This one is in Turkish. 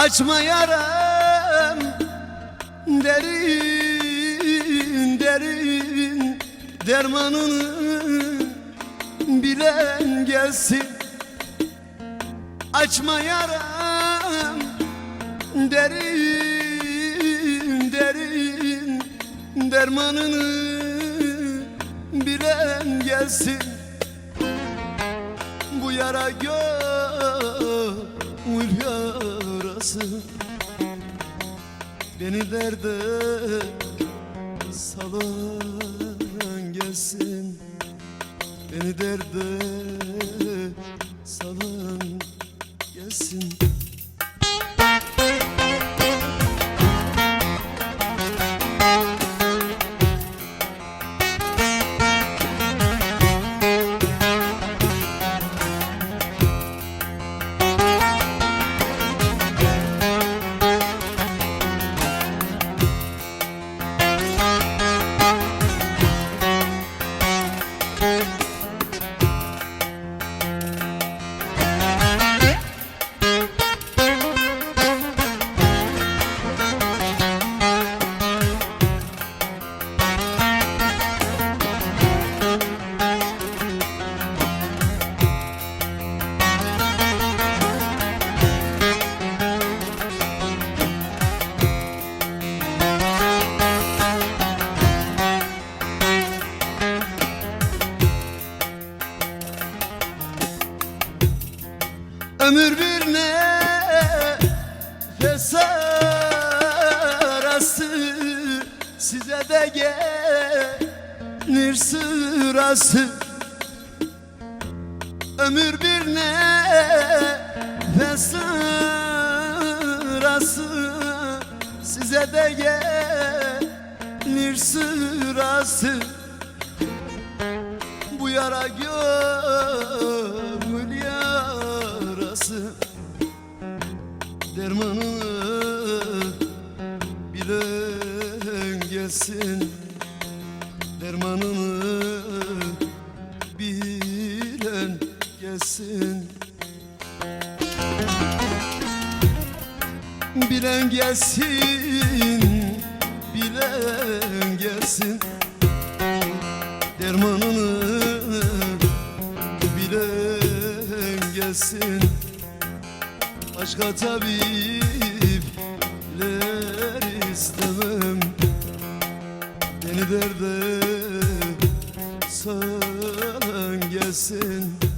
Açma yaram derin derin dermanını bilen gelsin. Açma yaram derin derin dermanını bilen gelsin. Bu yara yarası Beni derde salan gelsin. Beni derde salan gelsin Ömür bir nefes arası Size de gelir sırası. Ömür bir nefes arası Size de gelir sırası. Bu yara gönül gelsin Dermanını bilen gelsin. Bilen gelsin Bilen gelsin. Dermanını bilen gelsin. Başka tabipler Beni derde salan gelsin